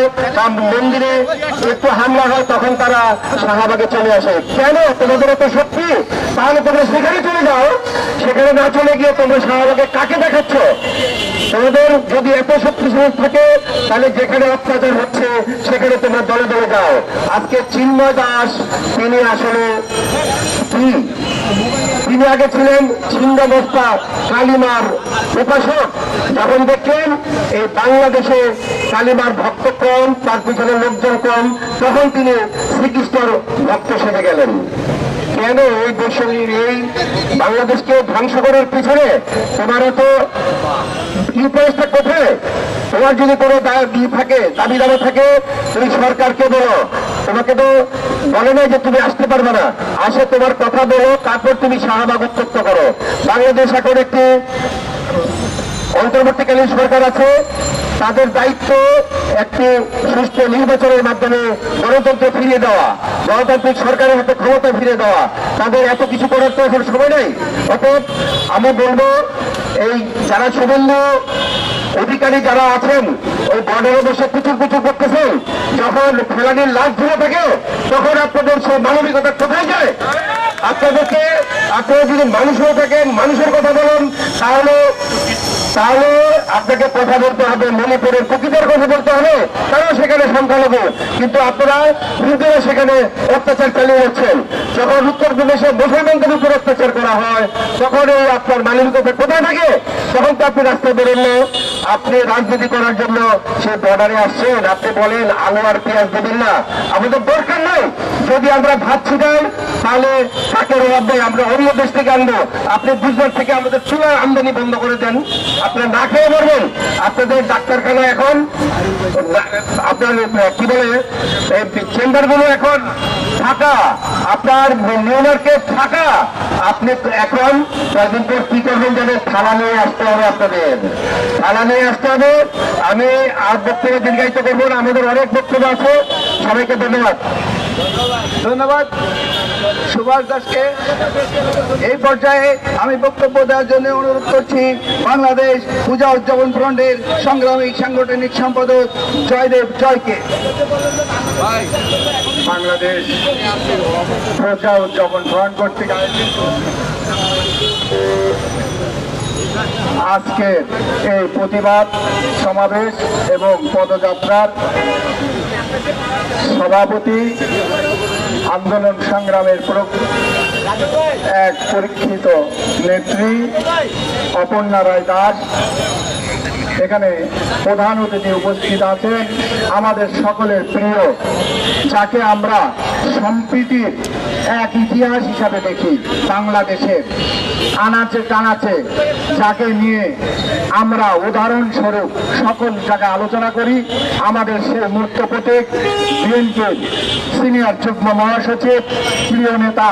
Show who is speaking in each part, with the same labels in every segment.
Speaker 1: হয় বা মন্দিরে একটু হামলা হয়, তখন তারা শাহবাগে চলে আসে। কেন? তোমাদের এত শক্তি। তাহলে তোমরা সেখানে চলে যাও। সেখানে না চলে গিয়ে তোমরা শাহবাগে কাকে দেখাচ্ছ? তোমাদের যদি এত শক্তিশালী থাকে, তাহলে যেখানে অত্যাচার হচ্ছে, সেখানে তোমরা দলে দলে যাও। আজকে চিন্ময় দাস, তিনি আসলে কি? তিনি আগে ছিলেন ছিন্নবস্তা কালিমার প্রকাশক। যখন দেখলেন এই বাংলাদেশে কালিমার ভক্ত কম, তার পিছনে লোকজন কম, তখন তিনি শ্রীকৃষ্ণর ভক্ত সেরে গেলেন। কেন এই দেশের এই বাংলাদেশকে ধ্বংস করার পিছনে তোমার তো ইউপিএসটা কোথায় তোমার যদি কোনো দা- ই থাকে, দাবি দাবা থাকে, তুমি সরকারকে বলো। তোমাকে তো বলে নাই যে তুমি আসতে পারবে না। আসে তোমার কথা বলো, তারপর তুমি শাহবাগ উত্তপ্ত করো। বাংলাদেশ এখন একটি অন্তর্বর্তীকালীন সরকার আছে তাদের দায়িত্ব একটি সুষ্ঠু নির্বাচনের মাধ্যমে গণতন্ত্র ফিরিয়ে দেওয়া, গণতান্ত্রিক সরকারের হাতে ক্ষমতা ফিরে দেওয়া। তাদের এত কিছু করার তো এখন সময় নেই। অতএব আমি বলব, এই যারা শুভেন্দু অধিকারী যারা আছেন, ওই বর্ডারে বসে কুচুর কুচুর করতেছেন, যখন ফেলানির লাশ ধরে থাকে, তখন আপনাদের সেই মানবিকতা কোথায় যায়? আপনাদেরকে, আপনারা যদি মানুষ হয়ে থাকেন, মানুষের কথা বলেন, তাহলে তাহলে আপনাকে কথা বলতে হবে, মণিপুরের প্রকৃতির কথা বলতে হবে তারা সেখানে সংখ্যালঘু। কিন্তু আপনারা হিন্দুরা সেখানে অত্যাচার চালিয়ে যাচ্ছেন। যখন উত্তরপ্রদেশে মুসলমানদের উপর অত্যাচার করা হয়, তখন এই আপনার মানবিকতা কোথায় থাকে? তখন তো আপনি রাস্তায় বেরোলে আপনি রাজনীতি করার জন্য সে বর্ডারে আসছেন। আপনি বলেন, আলু আর পেঁয়াজ দেবেন না। আমাদের দরকার নাই। যদি আমরা ভাত ছিটাই, তাহলে শাকের অভাব নেই। আমরা অন্য দেশ থেকে আনব। আপনি গুজরাট থেকে আমাদের চুলার আমদানি বন্ধ করে দেন। আপনারা না খেয়ে মরবেন। আপনাদের ডাক্তারখানা এখন, আপনার, কি বলে চেম্বারগুলো এখন ফাঁকা। আপনার নিউ ফাঁকা। আপনি এখন কয়েকদিন পর কি করবেন জানেন? থালা নিয়ে আসতে হবে আপনাদের। থানা নিয়ে আসতে হবে। আমি আর বক্তব্য দীর্ঘায়িত করব আমাদের অনেক বক্তব্য আছে। সবাইকে ধন্যবাদ।
Speaker 2: ধন্যবাদ। সুভাষ দাসকে এই পর্যায়ে আমি বক্তব্য দেওয়ার জন্য অনুরোধ করছি, বাংলাদেশ পূজা উদযাপন ফ্রন্টের সংগ্রামী সাংগঠনিক সম্পাদক জয়দেব জয়কে।
Speaker 1: বাংলাদেশ প্রজা উদযাপন ফ্রন্ট আয়োজিত আজকের এই প্রতিবাদ সমাবেশ এবং পদযাত্রার সভাপতি আন্দোলন সংগ্রামের এক পরীক্ষিত নেত্রী অপর্ণা রায় দাস। এখানে প্রধান অতিথি উপস্থিত আছেন। আমাদের সকলের প্রিয়, যাকে আমরা সম্প্রীতির এক ইতিহাস হিসাবে দেখি, বাংলাদেশের। আনাচে টানাচে যাকে নিয়ে আমরা উদাহরণস্বরূপ সকল জায়গায় আলোচনা করি, আমাদের সে মূর্ত প্রতীক বিএনপির সিনিয়র যুগ্ম মহাসচিব, প্রিয় নেতা,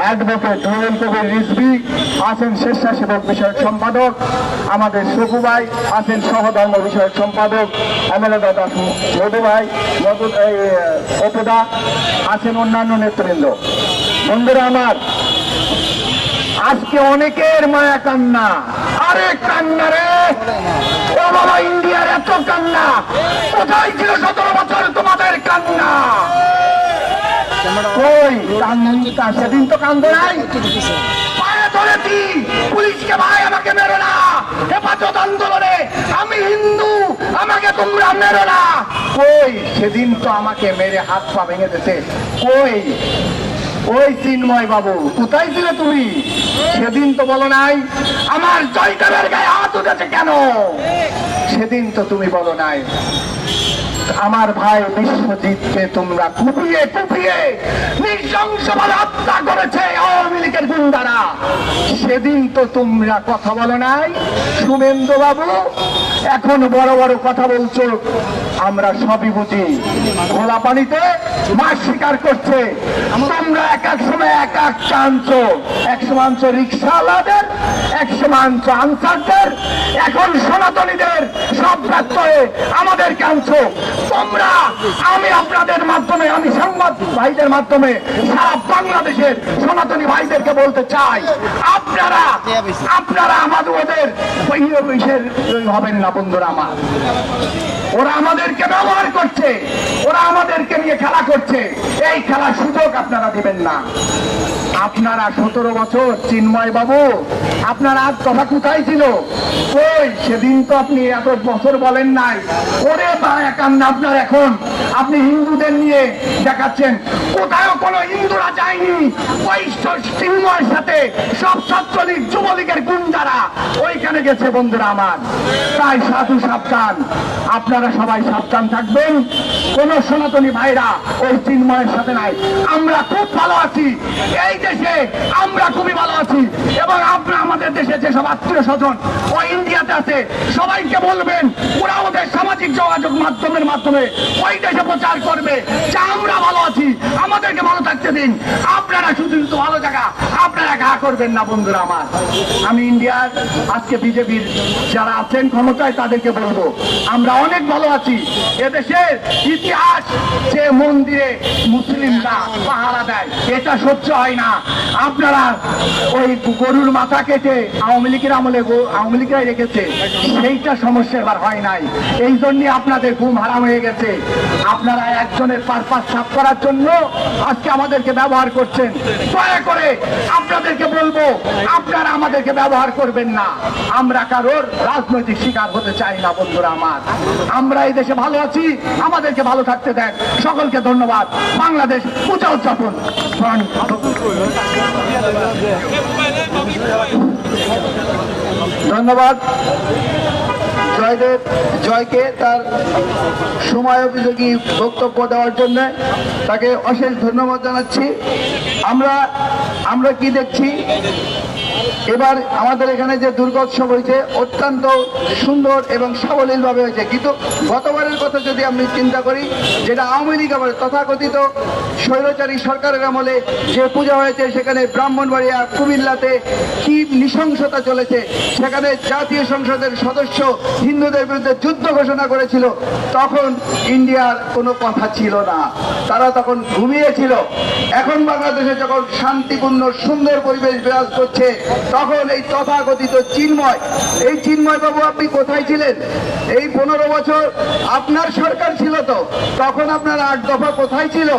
Speaker 1: অ্যাডভোকেট রুয়েল কবির রিজবি আছেন স্বেচ্ছাসেবক বিষয়ক সম্পাদক, আমাদের সুকু ভাই, আছেন সহধর্ম বিষয়ক সম্পাদক, এমএলএ দাস মধু ভাই অপুদা, আছেন অন্যান্য নেতৃবৃন্দ। বন্ধুরা আমার আজকে অনেকের মায়া কান্না। আরে কান্না রে! বাবা, ইন্ডিয়ার এত কান্না। কোথায় ছিল সতেরো বছর তোমাদের কান্না? সেদিন তো কান্দ নাই। পায়ে ধরেছি। পুলিশকে ভাই, আমাকে মেরো না। হেফাজত আন্দোলনে। আমি হিন্দু, আমাকে তোমরা মেরো না। কই? সেদিন তো আমাকে মেরে হাত পা ভেঙে দিতে কই? ওই চিন্ময় বাবু কোথায় ছিলে তুমি? সেদিন তো বলো নাই, আমার জয়দেবের গায়ে হাত উঠেছে কেন? সেদিন তো তুমি বলো নাই, আমার ভাই বিশ্বজিৎকে তোমরা কুপিয়ে কুপিয়ে নৃশংসভাবে হত্যা করেছে আওয়ামী লীগের গুন্ডারা। সেদিন তো তোমরা কথা বলো নাই সুমেন্দ্র বাবু এখন বড় বড় কথা বলছো। আমরা সবই বুঝি। খোলা পানিতে মাছ শিকার করছে। তোমরা এক এক সময় এক এক আনছো। এক সময় রিক্সাওয়ালাদের, এক সময় আনসারদের, এখন সনাতনীদের সব ব্যর্থ হয়ে আমাদেরকে আনছো। তোমরা, আমি আপনাদের মাধ্যমে, আমি সংবাদ ভাইদের মাধ্যমে সারা বাংলাদেশের সনাতনী ভাইদেরকে বলতে চাই। আপনারা আপনারা আমাদের ওদের হবেন না। বন্ধুরা আমার? ওরা আমাদেরকে ব্যবহার করছে,
Speaker 2: ওরা আমাদেরকে নিয়ে খেলা করছে। এই খেলার সুযোগ আপনারা দিবেন না। আপনারা সতেরো বছর, চিন্ময় বাবু। আপনার আজ কথা কোথায় ছিল? ওই, সেদিন তো আপনি এত বছর বলেন নাই। ওরে বা একান্ন আপনার এখন। আপনি হিন্দুদের নিয়ে দেখাচ্ছেন। কোথাও কোনো হিন্দুরা যায়নি। ওই চিন্ময়ের সাথে সব ছাত্রলীগ, যুবলীগের গুন্ডারা ওইখানে গেছে বন্ধুরা আমার। তাই সাধু সাবধান। আপনারা সবাই সাবধান থাকবেন। কোন সনাতনী ভাইরা ওই চিন্ময়ের সাথে নাই। আমরা খুব ভালো আছি। এই দেশে আমরা খুবই ভালো আছি। এবং আপনারা আমাদের দেশে যেসব আত্মীয় স্বজন, ও ইন্ডিয়াতে আছে, সবাইকে বলবেন, ওরা ওদের সামাজিক যোগাযোগ মাধ্যমের মাধ্যমে ওই দেশে প্রচার করবে। যে আমরা ভালো আছি, আমাদেরকে ভালো থাকতে দিন। আপনারা শুধু শুধু ভালো জায়গা আপনারা ঘা করবেন না, বন্ধুরা আমার। আমি ইন্ডিয়ার, আজকে বিজেপির যারা আছেন ক্ষমতায়, তাদেরকে বলব, আমরা অনেক ভালো আছি। এদেশের ইতিহাস যে মন্দিরে মুসলিমরা পাহারা দেয়, এটা সহ্য হয় না। আপনারা ওই গরুর মাথা কেটে আওয়ামী লীগের আমলে আওয়ামী লীগরাই রেখেছে, সেইটা সমস্যা এবার হয় নাই। এই আপনাদের ঘুম হারাম হয়ে গেছে। আপনারা একজনের পারপাস সাফ করার জন্য আজকে আমাদেরকে ব্যবহার করছেন। দয়া করে আপনাদেরকে বলব, আপনারা আমাদেরকে ব্যবহার করবেন না। আমরা কারোর রাজনৈতিক শিকার হতে চাই না, বন্ধুরা আমার। আমরা এই দেশে ভালো আছি, আমাদেরকে ভালো থাকতে দেন। সকলকে ধন্যবাদ। বাংলাদেশ পূজা উদযাপন ধন্যবাদ। জয়দেব জয়কে তার সময় উপযোগী বক্তব্য দেওয়ার জন্য তাকে অশেষ ধন্যবাদ জানাচ্ছি। আমরা আমরা কি দেখছি? এবার আমাদের এখানে যে দুর্গোৎসব হয়েছে, অত্যন্ত সুন্দর এবং সাবলীলভাবে হয়েছে। কিন্তু গতবারের কথা যদি আমি চিন্তা করি, যেটা আওয়ামী লীগ আমলে তথাকথিত স্বৈরাচারী সরকারের আমলে যে পূজা হয়েছে, সেখানে ব্রাহ্মণবাড়িয়া কুমিল্লাতে কি নৃশংসতা চলেছে, সেখানে জাতীয় সংসদের সদস্য হিন্দুদের বিরুদ্ধে যুদ্ধ ঘোষণা করেছিল, তখন ইন্ডিয়ার কোনো কথা ছিল না। তারা তখন ঘুমিয়েছিল। এখন বাংলাদেশে যখন শান্তিপূর্ণ, সুন্দর পরিবেশ বিরাজ করছে তখন এই তথাকথিত চিন্ময়, এই চিন্ময় বাবু আপনি কোথায় ছিলেন? এই পনেরো বছর আপনার সরকার ছিল তো, তখন আপনার আট দফা কোথায় ছিল?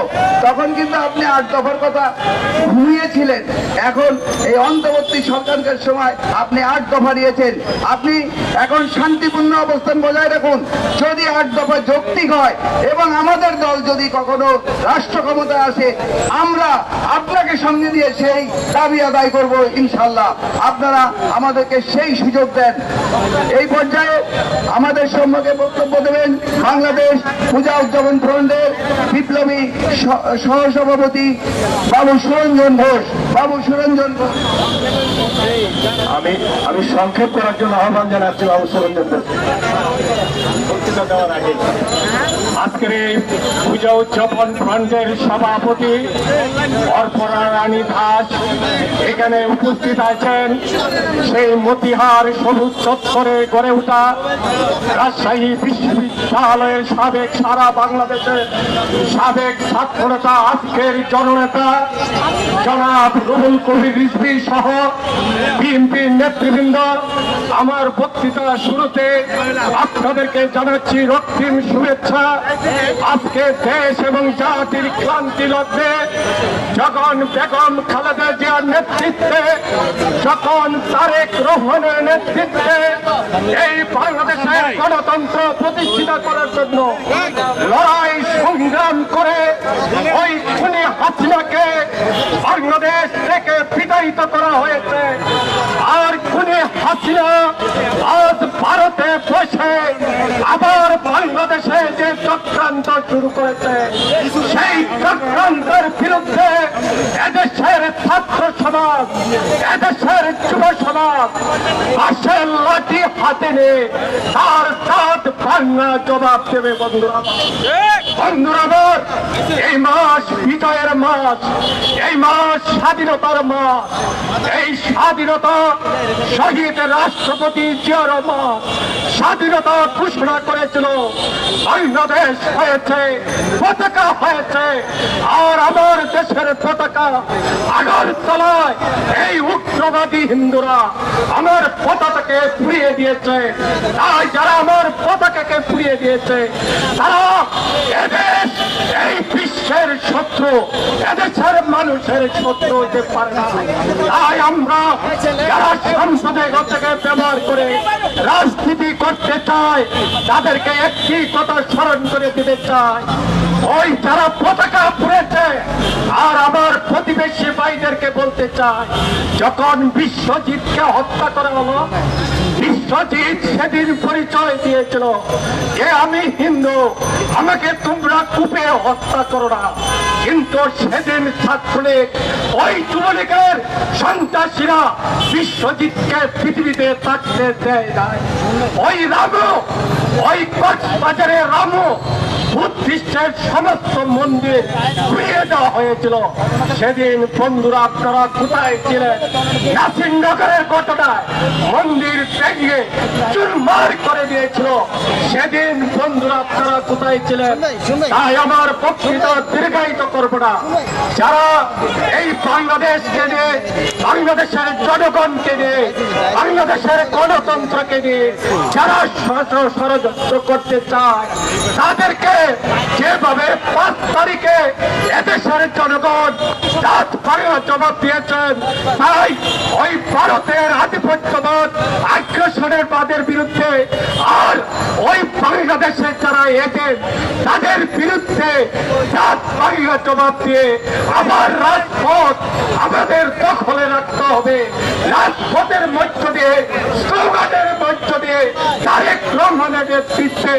Speaker 2: তখন কিন্তু আপনি আট দফার কথা ঘুমিয়েছিলেন এখন এই অন্তর্বর্তী সরকারের সময় আপনি আট দফা নিয়েছেন আপনি এখন শান্তিপূর্ণ অবস্থান বজায় রাখুন। যদি আট দফা যৌক্তিক হয় এবং আমাদের দল যদি কখনো রাষ্ট্র ক্ষমতায় আসে, আমরা আপনাকে সঙ্গে দিয়ে সেই দাবি আদায় করব ইনশাল্লাহ আপনারা আমাদেরকে সেই সুযোগ দেন। এই পর্যায়ে আমাদের সম্মুখে বক্তব্য দেবেন বাংলাদেশ পূজা উদযাপন ফ্রন্টের বিপ্লবী সহসভাপতি বাবু সুরঞ্জন ঘোষ। বাবু সুরঞ্জন ঘোষ।
Speaker 1: আমি আমি সংক্ষেপ করার জন্য আহ্বান জানাচ্ছি বাবু সুরঞ্জন দাসকে। বক্তৃতা দেওয়ার আগে
Speaker 3: আজকের এই পূজা উদযাপন ফ্রন্টের সভাপতি অর্পণা রানী দাস। এখানে উপস্থিত আছেন সেই মতিহার সবুজ চত্বরে গড়ে ওঠা রাজশাহী বিশ্ববিদ্যালয়ের সাবেক সারা বাংলাদেশের সাবেক সাক্ষরতা আজকের জননেতা জনাব রুহুল কবির রিজভি সহ বিএনপির নেতৃবৃন্দ। আমার বক্তৃতা শুরুতে আপনাদেরকে জানাচ্ছি রক্তিম শুভেচ্ছা। আজকে দেশ এবং জাতির ক্লান্তি লগ্নে যখন বেগম খালেদা জিয়ার নেতৃত্বে, যখন তারেক রহমানের নেতৃত্বে এই বাংলাদেশের গণতন্ত্র প্রতিষ্ঠিত করার জন্য লড়াই সংগ্রাম করে ওই খুনি হাসিনাকে বাংলাদেশ থেকে বিতাড়িত করা হয়েছে। আর খুনি হাসিনা আজ ভারতে বসে আবার বাংলাদেশে যে চক্রান্ত শুরু করেছে, সেই চক্রান্তের বিরুদ্ধে এদেশের ছাত্র সমাজ, এদেশের যুব সমাজ পাশের লাঠি হাতে নিয়ে তার দাঁত ভাঙা জবাব দেবে বন্ধুরা। বন্ধুরা এই মাস বিজয়ের মাস, এই মাস স্বাধীনতার মাস, এই স্বাধীনতা শহীদ রাষ্ট্রপতি জিয়া রহমান স্বাধীনতা ঘোষণা করেছিল বাংলাদেশ হয়েছে পতাকা হয়েছে আর আমার দেশের পতাকা আগরতলায় এই উগ্রবাদী হিন্দুরা আমার পতাকাকে পুড়িয়ে দিয়েছে। তাই যারা আমার পতাকাকে পুড়িয়ে দিয়েছে, তারা এদেশ, এই বিশ্বের শত্রু, এদেশের মানুষের শত্রু হতে পারে না। তাই আমরা যারা সংসদে থেকে ব্যবহার করে রাজনীতি করতে চায় তাদেরকে একটি কথা স্মরণ করে দিতে চাই। ওই যারা পতাকা পুড়েছে, আর আমার প্রতিবেশী ভাইদেরকে বলতে চাই, যখন বিশ্বজিৎকে হত্যা করা হলো, বিশ্বজিৎ সেদিন পরিচয় দিয়েছিল যে আমি হিন্দু, আমাকে তোমরা কূপে হত্যা করো না। কিন্তু সেদিন ছাত্রলীগ, ওই যুবলীগের সন্ত্রাসীরা বিশ্বজিৎকে পৃথিবীতে থাকতে দেয় নাই। ওই রামু, ওই কক্সবাজারে রামু বুদ্ধিস্টের সমস্ত মন্দির ঘুরিয়ে দেওয়া হয়েছিল। সেদিন বন্ধুরা আপনারা কোথায় ছিলেন? নাসিরনগরের ঘটনায় মন্দির ভেঙে চুরমার করে দিয়েছিল। সেদিন বন্ধুরা আপনারা কোথায় ছিলেন? তাই আমার বক্তৃতা দীর্ঘায়িত করব না। যারা এই বাংলাদেশকে নিয়ে, বাংলাদেশের জনগণকে নিয়ে, বাংলাদেশের গণতন্ত্রকে নিয়ে যারা ষড়- ষড়যন্ত্র করতে চায়, তাদেরকে যেভাবে পাঁচ তারিখে এদেশের জনগণ জাত বাংলা জবাব দিয়েছেন, তাই ওই ভারতের আধিপত্যবাদ, আগ্রাসনের বাদের বিরুদ্ধে আর ওই বাংলাদেশের যারা এজেন্ট তাদের বিরুদ্ধে জাত বাংলা জবাব দিয়ে আবার রাজপথ আমাদের দখলে রাখতে হবে। রাজপথের মধ্য দিয়ে, স্লোগানের মধ্য দিয়ে তারেক রহমানের নেতৃত্বে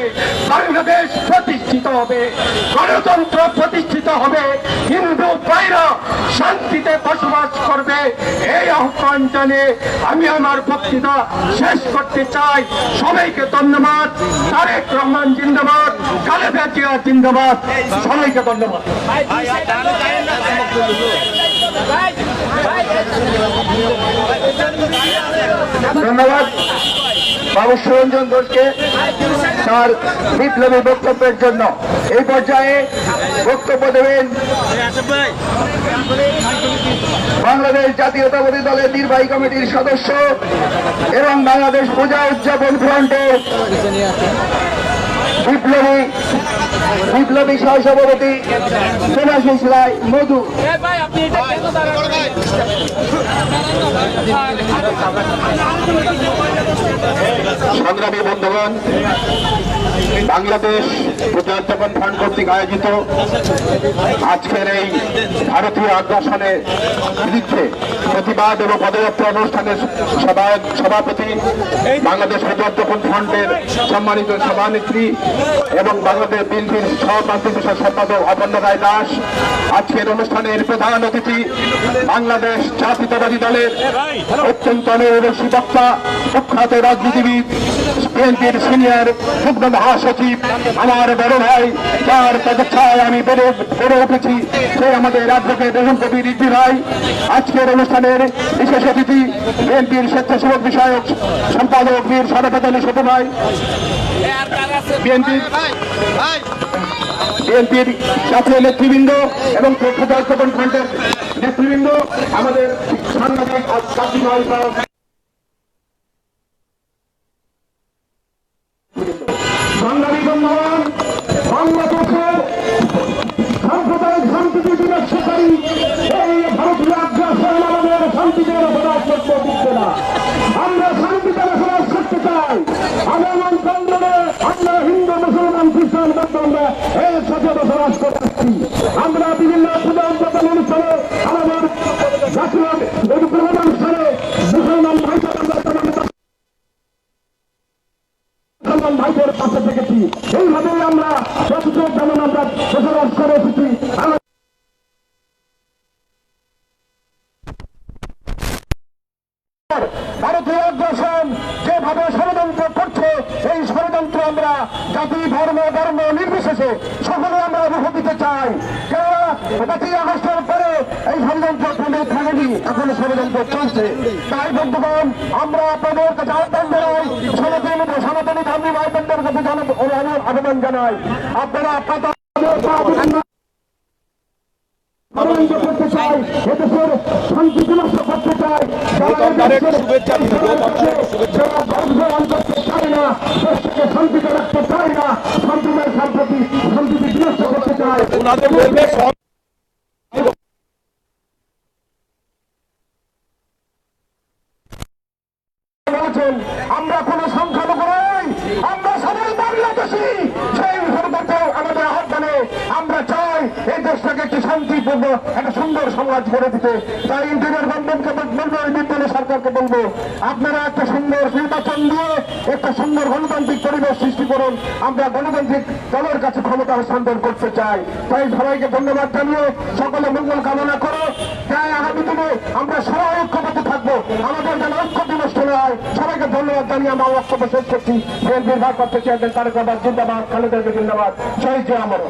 Speaker 3: বাংলাদেশ প্রতিষ্ঠিত হবে, গণতন্ত্র প্রতিষ্ঠিত হবে, হিন্দু ভাইরা শান্তিতে বসবাস করবে। এই আহ্বান জানিয়ে আমি আমার বক্তৃতা শেষ করতে চাই। সবাইকে ধন্যবাদ। তারেক রহমান জিন্দাবাদ, খালেদা জিয়া জিন্দাবাদ। সবাইকে ধন্যবাদ।
Speaker 2: ধন্যবাদ। বাবু সুরঞ্জন ঘোষকে তার বিপ্লবী বক্তব্যের জন্য। এই পর্যায়ে বক্তব্য দেবেন বাংলাদেশ জাতীয়তাবাদী দলের নির্বাহী কমিটির সদস্য এবং বাংলাদেশ পূজা উদযাপন ফ্রন্টের বিপ্লবী বিপ্লবী সহ সভাপতি সোনাশিস রায় মধু।
Speaker 1: ভাই আপনি এটা কেন দাঁড়ান
Speaker 4: সংগ্রামী বন্ধুগণ বাংলাদেশ প্রজাতপন ফান্ড কর্তৃক আয়োজিত আজকের এই ভারতীয় আগ্রাসনের বিরুদ্ধে প্রতিবাদ এবং পদযাত্রা অনুষ্ঠানের সভাপতি বাংলাদেশ প্রজাতপন ফ্রন্টের সম্মানিত সভানেত্রী এবং বাংলাদেশ বিএনপির সহপ্রান্তিক সম্পাদক অপর্ণ রায় দাস। আজকের অনুষ্ঠানের প্রধান অতিথি বাংলাদেশ জাতীয়তাবাদী দলের অত্যন্ত অনুরোধী বক্তা সুখ্যাত রাজনীতিবিদ বিএনপির সিনিয়র যুগ্ম মহাসচিব আমার বড় ভাই, যার আমি বেড়ে বেড়ে উঠেছি, সে আমাদের রাজ্যকে বেগম কবির রিদ্ধি ভাই। আজকের অনুষ্ঠানের বিশেষ অতিথি বিএনপির স্বেচ্ছাসেবক বিষয়ক সম্পাদক বীর সরফত আলী ছোট ভাই। বিএনপির বিএনপির জাতীয় নেতৃবৃন্দ এবং প্রজাতপন ফ্রন্টের নেতৃবৃন্দ, আমাদের সাংবাদিক এই ভারতীয় আগ্রাসন আমাদের শান্তিতে বসবাস করতে দিচ্ছে না। আমরা শান্তিতে বসবাস করতে চাই। আগামী চন্দ্রে আমরা হিন্দু, মুসলমান, খ্রিস্টান আমরা এর সাথে বসবাস করে আমরা বিভিন্ন অনুষ্ঠানে আমাদের জাতীয় প্রধান অনুষ্ঠানে মুসলমান ভাইচারা আমরা তেমন মুসলমান ভাইদের পাশে থেকেছি এইভাবেই আমরা প্রতিশোধ যেমন আমরা বসবাস করে এসেছি আমরা ভারতীয় আগ্রাসন যেভাবে ষড়যন্ত্র করছে, এই ষড়যন্ত্র আমরা জাতি, ধর্ম ধর্ম নির্বিশেষে সকলে আমরা রুখ দিতে চাই। কেননা পরে এই ষড়যন্ত্র থাকেনি এখন ষড়যন্ত্র চলছে। তাই বন্ধুগণ, আমরা আপনাদের কাছে আহ্বান জানাই, সনাতনী সনাতনী ধর্মী ভাই কাছে আবেদন জানাই। আপনারা আনন্দ করতে চাই এদেশের শান্তি বিনষ্ট করতে চাই না দেশকে শান্তিতে রাখতে চায় না সম্প্রদায় সম্প্রতি সম্প্রতি বিনষ্ট করতে চায়
Speaker 5: ওনাদের বলবে সব
Speaker 4: বলেছেন আমরা কোনো সংখ্যালঘু নই আমরা সবাই বাংলাদেশি সেই সরকারকে আমাদের আহ্বানে আমরা চাই এই দেশটাকে একটি শান্তিপূর্ণ একটা সুন্দর সমাজ গড়ে দিতে। তাই ইন্টারিয়ার গভর্নমেন্টকে বলব বিদ্যালয় সরকারকে বলব, আপনারা একটা সুন্দর নির্বাচন দিয়ে একটা সুন্দর গণতান্ত্রিক পরিবেশ সৃষ্টি করুন। আমরা গণতান্ত্রিক দলের কাছে ক্ষমতা হস্তান্তর করতে চাই। তাই সবাইকে ধন্যবাদ জানিয়ে সকলে মঙ্গল কামনা করো, তাই আগামী দিনে আমরা সবাই ঐক্যবদ্ধ থাকব। আমাদের যেন ঐক্য দিবস চলে হয় সবাইকে ধন্যবাদ জানিয়ে আমার বক্তব্য শেষ করছি। বিএনপির ভারপ্রাপ্ত চেয়ারম্যান তারেক জিন্দাবাদ, খালেদা জিন্দাবাদ। শহীদ জিয়া আমরও